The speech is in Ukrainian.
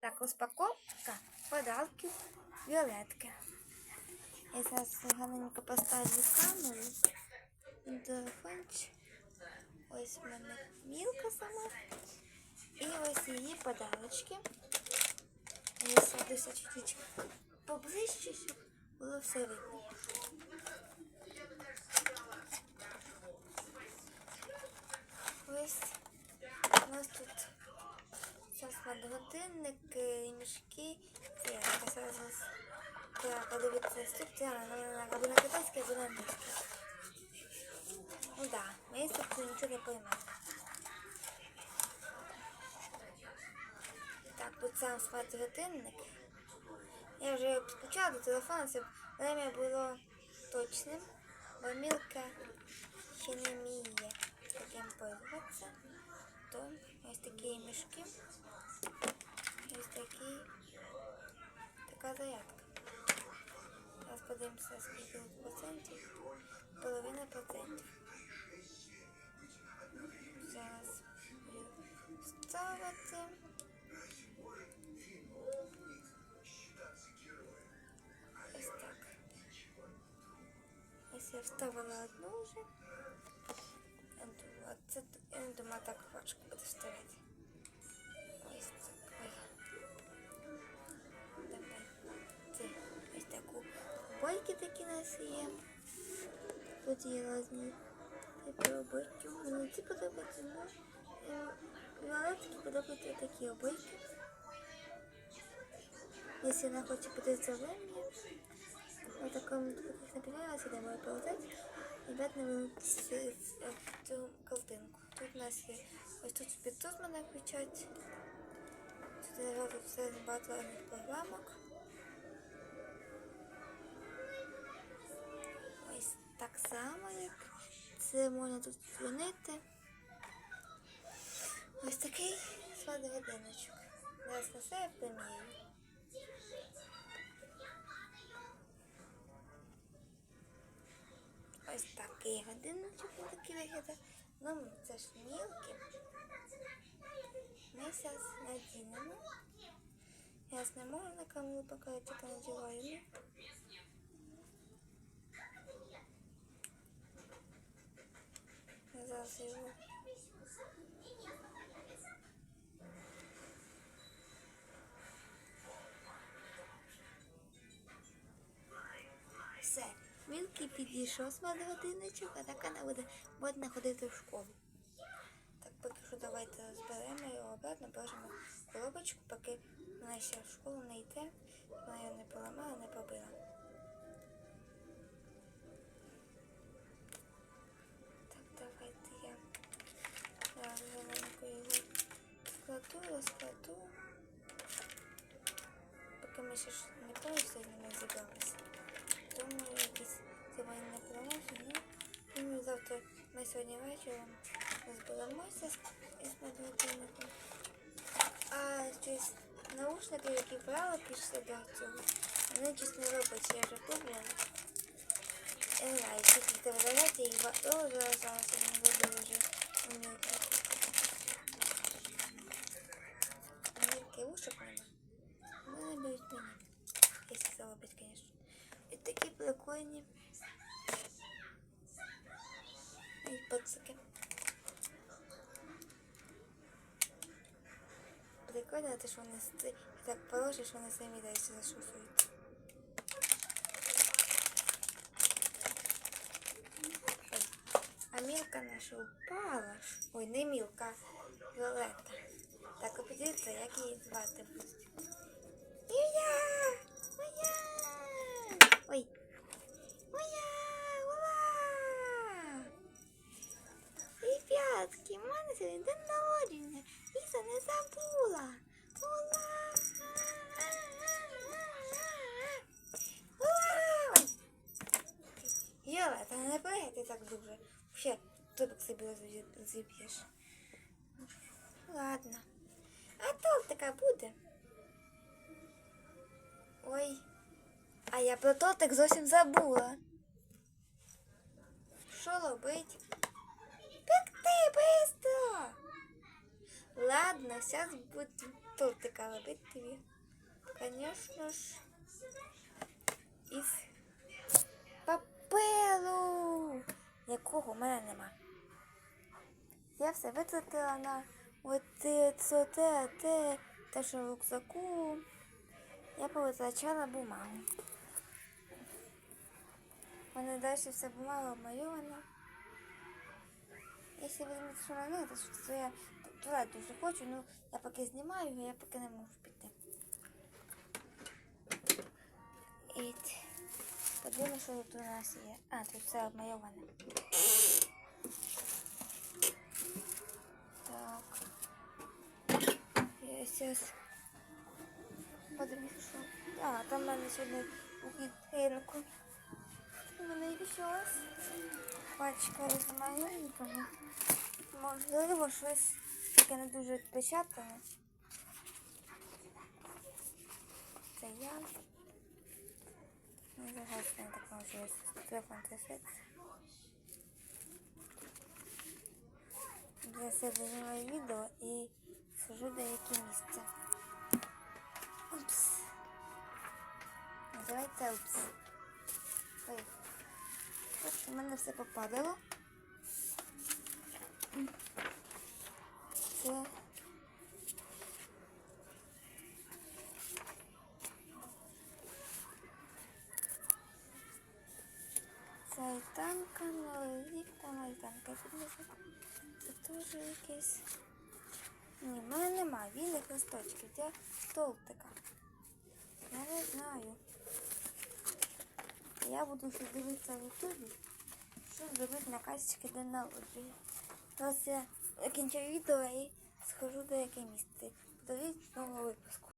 Так, розпаковка подарків Віолетки. Я зараз гарненько поставлю камеру на телефончик. Ось в мене мілка сама. І ось її подарочки. Я садуся чуть-чуть поближче, щоб було все видно. Ось у нас тут Зараз годинники, мішки. Це я така зараз треба подивитися інструкцію, або на китайській, або на англійській. Ну так, да, ми інструкцію нічого не поймемо. Так, тут сам смарт-годинник. Я вже підключала до телефону, щоб время було точним, бо мілка ще не вміє таким пользуватися. То ось такі мішки. Ось такі, така зарядка. Зараз подивимося, скільки процентів. Половина процентів. Зараз ставити. Ось так. Ось я вставила одну вже. Я думала, це я не думала так важко буде вставити. Ось так. Ой. Давай. Це ось таку бойки такі у нас є. Тут є різні такі обойки. Мені ці подобаються, ну, е, Віолетки подобаються такі обойки. Якщо вона хоче бути зелені, в такому таких набиралася, де має полетати, ребят не вилучить цю картинку. Тут у нас є ось тут підтуз мене включать. Тут я тут все багато програмок. Ось так само, як це можна тут дзвонити. Ось такий сват-годиночок. Зараз на себе примірю. Ось такий годинничок він такий виглядає. Ну, це ж мілки. Ми зараз надінемо. Я можу на камеру показати, тільки надіваю. Я зараз його. Мілки підійшов з мене годинничок, а так вона буде модно ходити в школу. Так, поки що давайте розберемо його обратно, в коробочку, поки вона ще в школу не йде, вона його не поламала, не побила. Так, давайте я зараз зелененько його складу, розкладу. Поки ми ще не повністю ними зібралися. Думаю, якісь сьогодні не переможу, ну, думаю, завтра ми сьогодні вечором розберемося з, з медвединником. А щось наушники, які брали після до цього, вони щось не робочі, я вже пробувала. Я не знаю, скільки це видаляти, і о, зараз зараз я не буду вже Такі прикольні. І пацики. Прикольно, те, що вони ст- так положиш, що вони самі десь зашуфують. А мілка наша упала. Ой, не мілка, Віолетта. Так, а подивіться, як її звати. Юля! Моя! Ой! Моя! Ура! Ребятки, в мене сьогодні день народження. Ліза не забула. Ура! Ура! Ой. Йола, та не пригайте так дуже. Ще тубик собі розб'є- розіб'єш. Ладно. А тортика буде. Ой. А я про тортик зовсім забула. Що робить? Пекти быстро. Ладно, зараз буду тортика робити тобі. Звісно ж, із паперу, якого в мене нема. Я все витратила на от це, це, те, те, те, що в рюкзаку. Я повитрачала бумагу. Мене далі вся бумага обмальована. Якщо візьму що на них, то я туди дуже хочу, ну я поки знімаю, я поки не можу піти. І подивимося, що тут у нас є. А, тут все обмальоване. Так. Я зараз подивлюся, що. А, там в мене сьогодні у якась пачка з маленького. Можливо, щось таке не дуже відпечатане. Це я. Не зараз не так можу телефон трясеться. Я себе знімаю відео і сижу деякі місця. Упс. Називається упс. Ой. У мене все попадало. Це альтанка, новий рік, там альтанка піднесу. Це теж якийсь. Ні, в мене нема вільних листочків для столтика. Я не знаю. Я буду ще дивитися в ютубі, що зробити на касочки день народження. Зараз я закінчу відео і схожу до яке місце. Подивіться нового випуску.